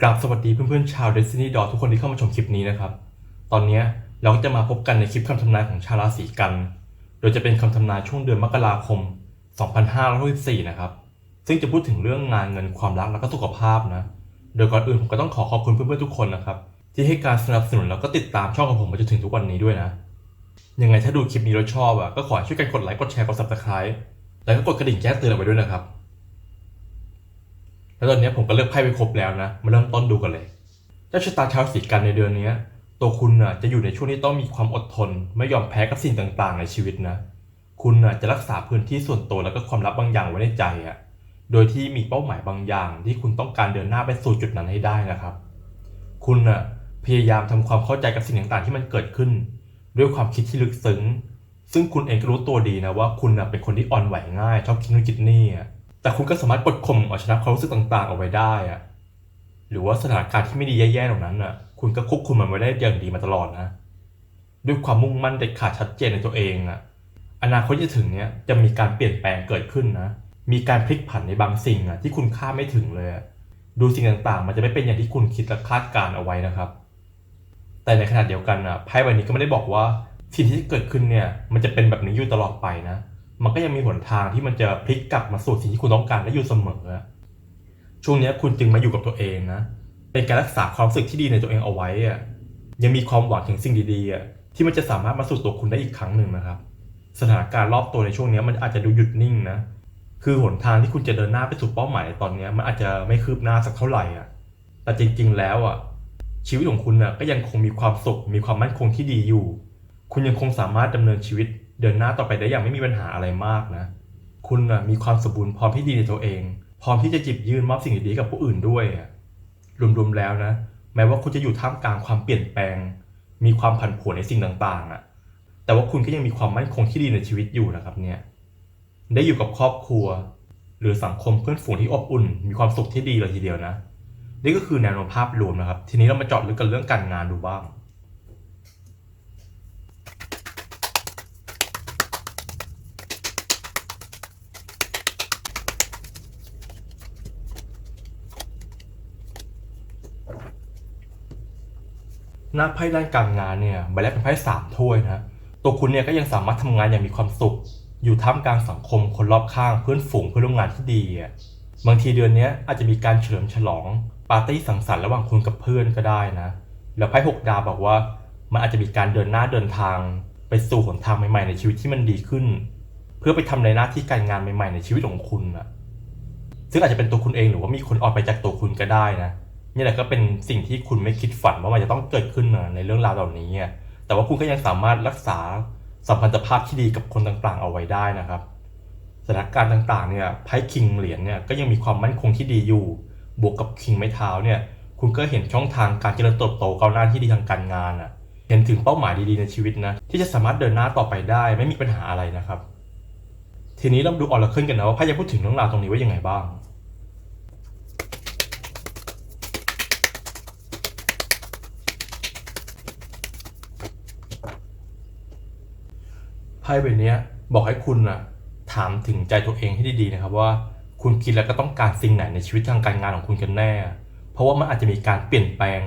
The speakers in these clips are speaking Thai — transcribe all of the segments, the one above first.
กราบสวัสดีเพื่อนๆชาว Destiny d o ทุกคนที่เข้ามาชมคลิปนี้นะครับ ตอนนี้เราก็จะมาพบกันในคลิปคำทำนายของชาวราศีกัน โดยจะเป็นคำทำนายช่วงเดือนมกราคม 2564 นะครับ ซึ่งจะพูดถึงเรื่องงานเงินความรักแล้วก็สุขภาพนะ โดยก่อนอื่นผมก็ต้องขอขอบคุณเพื่อนๆทุกคนนะครับ ที่ให้การสนับสนุนแล้วก็ติดตามช่องของผมมาจนถึงทุกวันนี้ด้วยนะ ยังไงถ้าดูคลิปนี้แล้วชอบอะก็ขอช่วยกันกดไลค์กดแชร์กด subscribe แล้วก็กดกระดิ่งแจ้งเตือนเอาไว้ด้วยนะครับ แล้วตอนนี้ผมก็เลือกไพ่ไปครบแล้วนะ มาเริ่มต้นดูกันเลย เจ้าชะตาชาวสีกันในเดือนนี้ ตัวคุณน่ะจะอยู่ในช่วงที่ต้องมีความอดทน ไม่ยอมแพ้กับสิ่งต่างๆ ในชีวิตนะ คุณน่ะจะรักษาพื้นที่ส่วนตัวแล้วก็ความลับบางอย่างไว้ในใจอะโดยที่มีเป้าหมายบางอย่าง ที่คุณต้องการเดินหน้าไปสู่จุดนั้นให้ได้นะครับ คุณน่ะพยายามทำความเข้าใจกับสิ่งต่างๆ ที่มันเกิดขึ้น ด้วยความคิดที่ลึกซึ้ง ซึ่งคุณเองก็รู้ตัวดีนะว่าคุณน่ะเป็นคนที่อ่อนไหวง่าย ชอบคิดนู่นคิดนี่อะ แต่คุณก็สามารถกดข่มเอาชนะความรู้สึกต่างๆ เอาไว้ได้อะหรือว่าสถานการณ์ที่ไม่ดีแย่ๆเหล่านั้นน่ะ คุณก็ควบคุมมันไว้ได้อย่างดีมาตลอดนะ ด้วยความมุ่งมั่นเด็ดขาดชัดเจนในตัวเองอะอนาคตที่จะถึงเนี้ยจะมีการเปลี่ยนแปลงเกิดขึ้นนะ มีการพลิกผันในบางสิ่งอะที่คุณคาดไม่ถึงเลยดูสิ่งต่างๆ มันจะไม่เป็นอย่างที่คุณคิดและคาดการเอาไว้นะครับ แต่ในขณะเดียวกันอะไพ่ใบนี้ก็ไม่ได้บอกว่าสิ่งที่จะเกิดขึ้นเนี่ยมันจะเป็นแบบนี้อยู่ตลอดไปนะ มันก็ยังมีหนทางที่มันจะพลิกกลับมาสู่สิ่งที่คุณต้องการได้อยู่เสมอ ช่วงนี้คุณจึงมาอยู่กับตัวเองนะ เป็นการรักษาความรู้สึกที่ดีในตัวเองเอาไว้อะยังมีความหวังถึงสิ่งดีๆที่มันจะสามารถมาสู่ตัวคุณได้อีกครั้งหนึ่งนะครับ สถานการณ์รอบตัวในช่วงนี้มันอาจจะดูหยุดนิ่งนะ คือหนทางที่คุณจะเดินหน้าไปสู่เป้าหมายในตอนนี้มันอาจจะไม่คืบหน้าสักเท่าไหร่อะ แต่จริงๆ แล้วอะชีวิตของคุณน่ะก็ยังคงมีความสุข มีความมั่นคงที่ดีอยู่ คุณยังคงสามารถดำเนินชีวิต เดินหน้าต่อไปได้อย่างไม่มีปัญหาอะไรมากนะ คุณนะมีความสมบูรณ์พร้อมที่ดีในตัวเอง พร้อมที่จะจิบยื่นมอบสิ่งดีๆกับผู้อื่นด้วยรวมๆแล้วนะ แม้ว่าคุณจะอยู่ท่ามกลางความเปลี่ยนแปลง มีความผันผวนในสิ่งต่างๆอะ แต่ว่าคุณก็ยังมีความมั่นคงที่ดีในชีวิตอยู่นะครับเนี่ย ได้อยู่กับครอบครัว หรือสังคมเพื่อนฝูงที่อบอุ่น มีความสุขที่ดีเลยทีเดียวนะ นี่ก็คือแนวโน้มภาพรวมนะครับ ทีนี้เรามาเจาะลึกกันเรื่องการงานดูบ้าง หน้าไพ่ด้านการงานเนี่ยใบแรกเป็นไพ่สามถ้วยนะตัวคุณเนี่ยก็ยังสามารถทำงานอย่างมีความสุข อยู่ท่ามกลางสังคมคนรอบข้างเพื่อนฝูงเพื่อนร่วมงานที่ดีอะบางทีเดือนนี้อาจจะมีการเฉลิมฉลองปาร์ตี้สังสรรค์ระหว่างคุณกับเพื่อนก็ได้นะ แล้วไพ่หกดาวบอกว่ามันอาจจะมีการเดินหน้าเดินทาง ไปสู่หนทางใหม่ๆในชีวิตที่มันดีขึ้น เพื่อไปทำในหน้าที่การงานใหม่ๆในชีวิตของคุณอะซึ่งอาจจะเป็นตัวคุณเองหรือว่ามีคนออกไปจากตัวคุณก็ได้นะ นี่แหละก็เป็นสิ่งที่คุณไม่คิดฝันว่ามันจะต้องเกิดขึ้นในเรื่องราวเหล่านี้ แต่ว่าคุณก็ยังสามารถรักษาสัมพันธภาพที่ดีกับคนต่างๆ เอาไว้ได้นะครับ สถานการณ์ต่างๆ เนี่ยไพ่คิงเหรียญเนี่ยก็ยังมีความมั่นคงที่ดีอยู่ บวกกับคิงไม้เท้าเนี่ย คุณก็เห็นช่องทางการเจริญเติบโตก้าวหน้าที่ดีทางการงานอะ เห็นถึงเป้าหมายดีๆในชีวิตนะ ที่จะสามารถเดินหน้าต่อไปได้ไม่มีปัญหาอะไรนะครับ ทีนี้เรามาดูออร์เคิลกันนะว่าไพ่จะพูดถึงเรื่องราวตรงนี้ว่ายังไงบ้าง ไพ่ใบนี้บอกให้คุณนะถามถึงใจตัวเองให้ดีๆนะครับว่าคุณคิดแล้วก็ต้องการสิ่งไหนในชีวิตทางการงานของคุณกันแน่ เพราะว่ามันอาจจะมีการเปลี่ยนแปลง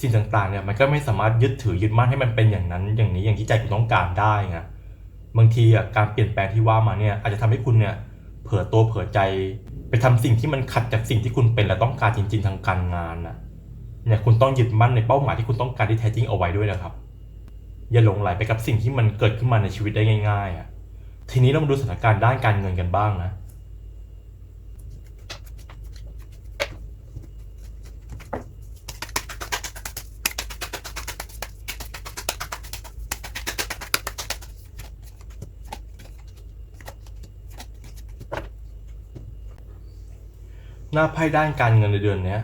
สิ่งต่างๆเนี่ยมันก็ไม่สามารถยึดถือยึดมั่นให้มันเป็นอย่างนั้น อย่างนี้อย่างที่ใจคุณต้องการได้ไงบางทีอะการเปลี่ยนแปลงที่ว่ามาเนี่ยอาจจะทำให้คุณเนี่ยเผลอตัวเผลอใจ ไปทำสิ่งที่มันขัดจากสิ่งที่คุณเป็นและต้องการจริง ๆ ทางการงานน่ะเนี่ยคุณต้องยึดมั่นในเป้าหมายที่คุณต้องการที่แท้จริงเอาไว้ด้วยนะครับ อย่าหลงไหลไปกับสิ่งที่มันเกิดขึ้นมาในชีวิตได้ง่ายๆอะทีนี้เรามาดูสถานการณ์ด้านการเงินกันบ้างนะหน้าไพ่ด้านการเงินในเดือนนี้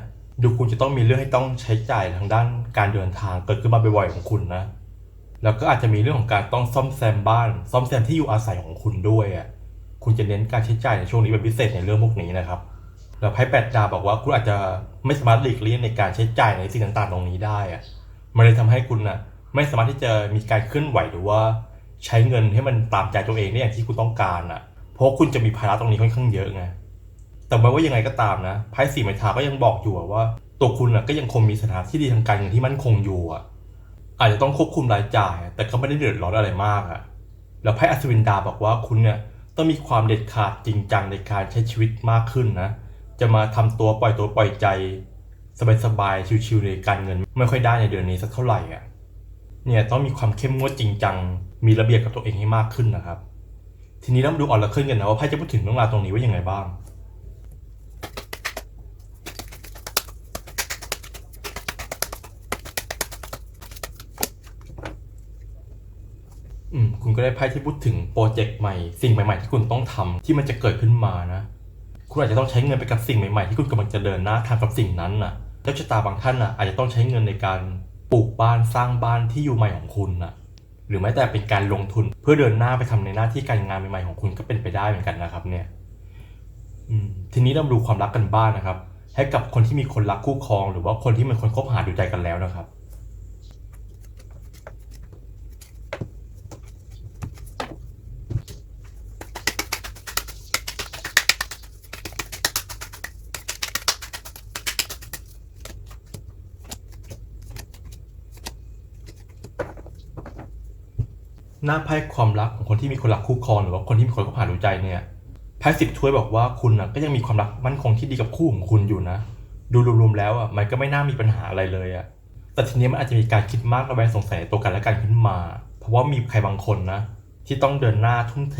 ดูคุณจะต้องมีเรื่องให้ต้องใช้จ่ายทางด้านการเดินทางเกิดขึ้นมาบ่อยๆของคุณนะ แล้วก็อาจจะมีเรื่องของการต้องซ่อมแซมบ้าน ซ่อมแซมที่อยู่อาศัยของคุณด้วยอะคุณจะเน้นการใช้จ่ายในช่วงนี้เป็นพิเศษในเรื่องพวกนี้นะครับแล้วไพ่แปดดาวบอกว่าคุณอาจจะไม่สามารถหลีกเลี่ยงในการใช้จ่ายในสิ่งต่างๆ ตรงนี้ได้อะมันเลยทำให้คุณน่ะไม่สามารถที่จะมีการเคลื่อนไหวหรือว่า ใช้เงินให้มันตามใจตัวเองได้อย่างที่คุณต้องการอะ เพราะคุณจะมีภาระตรงนี้ค่อนข้างเยอะไง แต่ไม่ว่ายังไงก็ตามนะไพ่สี่ไม้เท้าก็ยังบอกอยู่ว่า ตัวคุณอะก็ยังคงมีสถานที่ดีทางการเงินที่มั่นคงอยู่อะ อาจจะต้องควบคุมรายจ่าย แต่ก็ไม่ได้เดือดร้อนอะไรมากอะแล้วไพ่อัศวินดาบอกว่าคุณเนี่ยต้องมีความเด็ดขาดจริงจังในการใช้ชีวิตมากขึ้นนะ จะมาทำตัวปล่อยตัวปล่อยใจ สบายๆชิวๆในการเงิน ไม่ค่อยได้ในเดือนนี้สักเท่าไหร่อะเนี่ยต้องมีความเข้มงวดจริงจัง มีระเบียบกับตัวเองให้มากขึ้นนะครับ ทีนี้เรามาดูออร์เคิลกันนะว่าไพ่จะพูดถึงเรื่องราวตรงนี้ว่ายังไงบ้าง คุณก็ได้ไพ่ที่พูดถึงโปรเจกต์ใหม่ สิ่งใหม่ ๆ ที่คุณต้องทำที่มันจะเกิดขึ้นมานะ คุณอาจจะต้องใช้เงินไปกับสิ่งใหม่ๆ ที่คุณกำลังจะเดินหน้าทำกับสิ่งนั้นน่ะเจ้าชะตาบางท่านน่ะอาจจะต้องใช้เงินในการปลูกบ้านสร้างบ้านที่อยู่ใหม่ของคุณน่ะ หรือแม้แต่เป็นการลงทุนเพื่อเดินหน้าไปทำในหน้าที่การงานใหม่ๆของคุณก็เป็นไปได้เหมือนกันนะครับ เนี่ยทีนี้เราดูความรักกันบ้างนะครับ ให้กับคนที่มีคนรักคู่ครอง หรือว่าคนที่เป็นคนคบหาดูใจกันแล้วนะครับ หน้าไพ่ความรักของคนที่มีคนรักคู่ครองหรือว่าคนที่มีคนคบหานดูใจเนี่ยไพ่สิบถ้วยบอกว่าคุณน่ะก็ยังมีความรักมั่นคงที่ดีกับคู่ของคุณอยู่นะ ดูรวมๆแล้วอะมันก็ไม่น่ามีปัญหาอะไรเลยอะแต่ทีนี้มันอาจจะมีการคิดมากระแวงสงสัยตัวกันและกันขึ้นมา เพราะว่ามีใครบางคนนะ ที่ต้องเดินหน้าทุ่มเท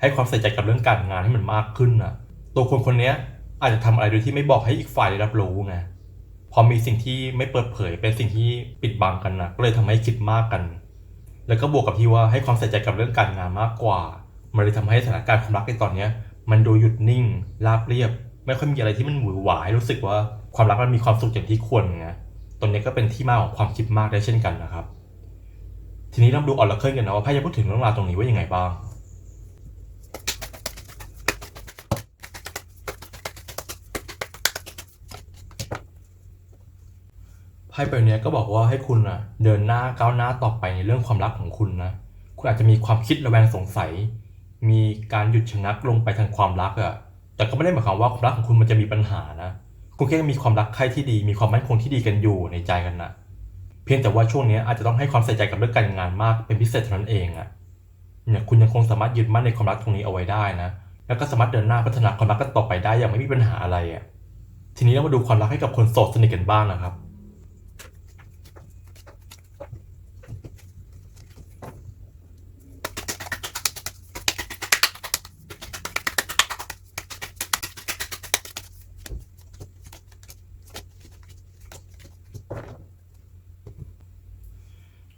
ให้ความใส่ใจกับเรื่องการงานให้มันมากขึ้นนะตัวคนคนเนี้ยอาจจะทำอะไรโดยที่ไม่บอกให้อีกฝ่ายได้รับรู้ไงพอมีสิ่งที่ไม่เปิดเผยเป็นสิ่งที่ปิดบังกันนะก็เลยทำให้คิดมากกัน แล้วก็บวกกับที่ว่าให้ความใส่ใจกับเรื่องการงานมากกว่า มันเลยทำให้สถานการณ์ความรักในตอนเนี้ย มันดูหยุดนิ่ง ราบเรียบ ไม่ค่อยมีอะไรที่มันหวือหวาให้รู้สึกว่าความรักมันมีความสุขอย่างที่ควรไงตอนนี้ก็เป็นที่มาของความคิดมากได้เช่นกันนะครับ ทีนี้เรามาดูออร์เคิลกันนะว่าไพ่จะพูดถึงเรื่องราวตรงนี้ว่ายังไงบ้าง ไพ่ใบเนี้ยก็บอกว่าให้คุณอะ เดินหน้าก้าวหน้าต่อไปในเรื่องความรักของคุณนะ คุณอาจจะมีความคิดระแวงสงสัย มีการหยุดชะงักลงไปทางความรักอะแต่ก็ไม่ได้หมายความว่าความรักของคุณมันจะมีปัญหานะคุณแค่มีความรักใครที่ดี มีความมั่นคงที่ดีกันอยู่ในใจกันนะเพียงแต่ว่าช่วงนี้อาจจะต้องให้ความใส่ใจกับเรื่องการงานมากเป็นพิเศษเท่านั้นเองอะเนี่ยคุณยังคงสามารถยึดมั่นในความรักตรงนี้เอาไว้ได้นะ แล้วก็สามารถเดินหน้าพัฒนาความรักกันต่อไปได้อย่างไม่มีปัญหาอะไรอะทีนี้เรามาดูความรักให้กับคนโสดสนิทกันบ้างนะครับ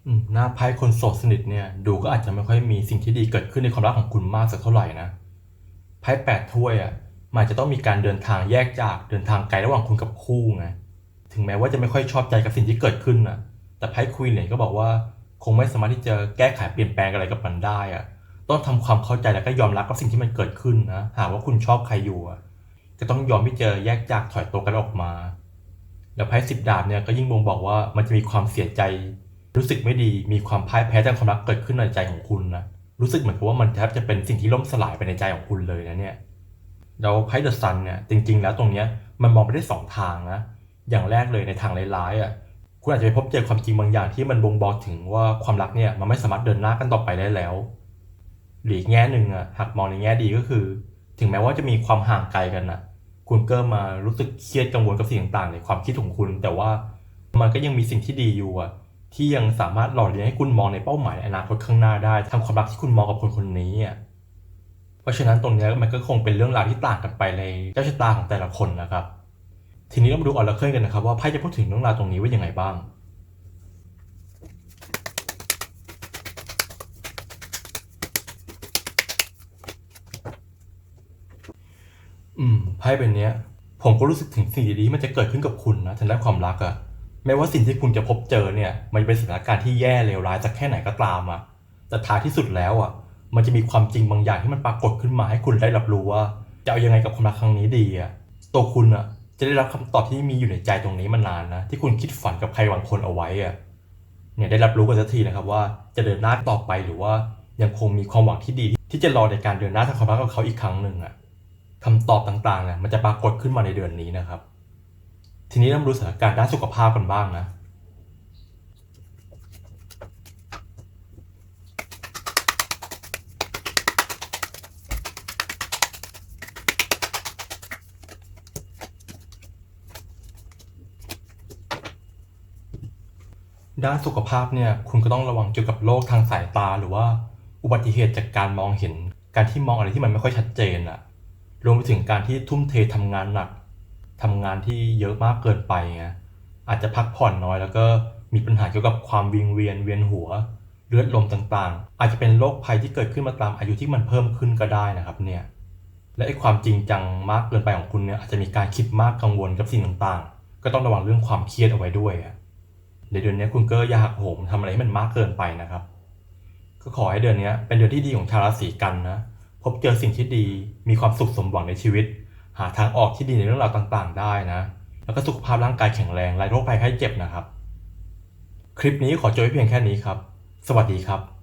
อืมหน้าไพ่คนโสดสนิทเนี่ย ดูก็อาจจะไม่ค่อยมีสิ่งที่ดีเกิดขึ้นในความรักของคุณมากสักเท่าไหร่นะไพ่แปดถ้วยอะมันอาจจะต้องมีการเดินทางแยกจากเดินทางไกลระหว่างคุณกับคู่ไงถึงแม้ว่าจะไม่ค่อยชอบใจกับสิ่งที่เกิดขึ้นน่ะแต่ไพ่ควีนเหรียก็บอกว่า คงไม่สามารถที่จะแก้ไขเปลี่ยนแปลงอะไรกับมันได้อะต้องทำความเข้าใจแล้วก็ยอมรับกับสิ่งที่มันเกิดขึ้นนะหากว่าคุณชอบใครอยู่อะจะต้องยอมที่จะแยกจากถอยตัวกันออกมา แล้วไพ่สิบดาบเนี่ยก็ยิ่งบ่งบอกว่ามันจะมีความเสียใจ รู้สึกไม่ดีมีความพ่ายแพ้ทางความรักเกิดขึ้นในใจของคุณนะรู้สึกเหมือนกับว่ามันแทบจะเป็นสิ่งที่ล่มสลายไปในใจของคุณเลยนะเนี่ยแล้วไพ่เดอะซันเนี่ยจริง ๆ แล้วตรงเนี้ยมันมองไปได้สองทางนะอย่างแรกเลยในทางร้ายๆอะคุณอาจจะไปพบเจอความจริงบางอย่างที่มันบ่งบอกถึงว่าความรักเนี่ยมันไม่สามารถเดินหน้ากันต่อไปได้แล้ว หรืออีกแง่หนึ่งอะหากมองในแง่ดีก็คือ ถึงแม้ว่าจะมีความห่างไกลกันน่ะ คุณก็มารู้สึกเครียดกังวลกับสิ่งต่างๆ ในความคิดของคุณ แต่ว่ามันก็ยังมีสิ่งที่ดีอยู่อะ ที่ยังสามารถหล่อเลี้ยงให้คุณมองในเป้าหมายในอนาคตข้างหน้าได้ทางความรักที่คุณมองกับคนคนนี้อะเพราะฉะนั้นตรงนี้มันก็คงเป็นเรื่องราวที่ต่างกันไปในเจ้าชะตาของแต่ละคนนะครับ ทีนี้เรามาดูออร์เคิลกันนะครับ ว่าไพ่จะพูดถึงเรื่องราวตรงนี้ว่ายังไงบ้างอืมไพ่เป็นเนี้ย ผมก็รู้สึกถึงสิ่งดีๆที่มันจะเกิดขึ้นกับคุณนะทางด้านความรักอะ แม้ว่าสิ่งที่คุณจะพบเจอเนี่ย มันเป็นสถานการณ์ที่แย่เลวร้ายสักแค่ไหนก็ตามอะแต่ท้ายที่สุดแล้วอะมันจะมีความจริงบางอย่างที่มันปรากฏขึ้นมาให้คุณได้รับรู้ว่า จะเอายังไงกับความรักครั้งนี้ดีอะตัวคุณอะจะได้รับคำตอบที่มีอยู่ในใจตรงนี้มานานนะ ที่คุณคิดฝันกับใครบางคนเอาไว้อะเนี่ยได้รับรู้กันสักทีนะครับว่าจะเดินหน้าต่อไปหรือว่ายังคงมีความหวังที่ดี ที่จะรอในการเดินหน้าทางความรักกับเขาอีกครั้งหนึ่งอะคำตอบต่างๆเนี่ยมันจะปรากฏขึ้นมาในเดือนนี้นะครับ ทีนี้เรามาดูสถานการณ์ด้านสุขภาพกันบ้างนะ ด้านสุขภาพเนี่ยคุณก็ต้องระวังเกี่ยวกับโรคทางสายตาหรือว่าอุบัติเหตุจากการมองเห็น การที่มองอะไรที่มันไม่ค่อยชัดเจนอะรวมไปถึงการที่ทุ่มเททำงานหนัก ทำงานที่เยอะมากเกินไปไงอาจจะพักผ่อนน้อยแล้วก็มีปัญหาเกี่ยวกับความวิงเวียนเวียนหัว เลือดลมต่างๆ อาจจะเป็นโรคภัยที่เกิดขึ้นมาตามอายุที่มันเพิ่มขึ้นก็ได้นะครับเนี่ยและไอ้ความจริงจังมากเกินไปของคุณเนี่ยอาจจะมีการคิดมากกังวลกับสิ่งต่างๆ ก็ต้องระวังเรื่องความเครียดเอาไว้ด้วยอะในเดือนนี้คุณก็อย่าหักโหมทำอะไรให้มันมากเกินไปนะครับ ก็ขอให้เดือนนี้เป็นเดือนที่ดีของชาวราศีกันนะพบเจอสิ่งที่ดีมีความสุขสมหวังในชีวิต หาทางออกที่ดีในเรื่องราวต่างๆ ได้นะ แล้วก็สุขภาพร่างกายแข็งแรงไร้โรคภัยไข้เจ็บนะครับ คลิปนี้ขอจบไว้เพียงแค่นี้ครับ สวัสดีครับ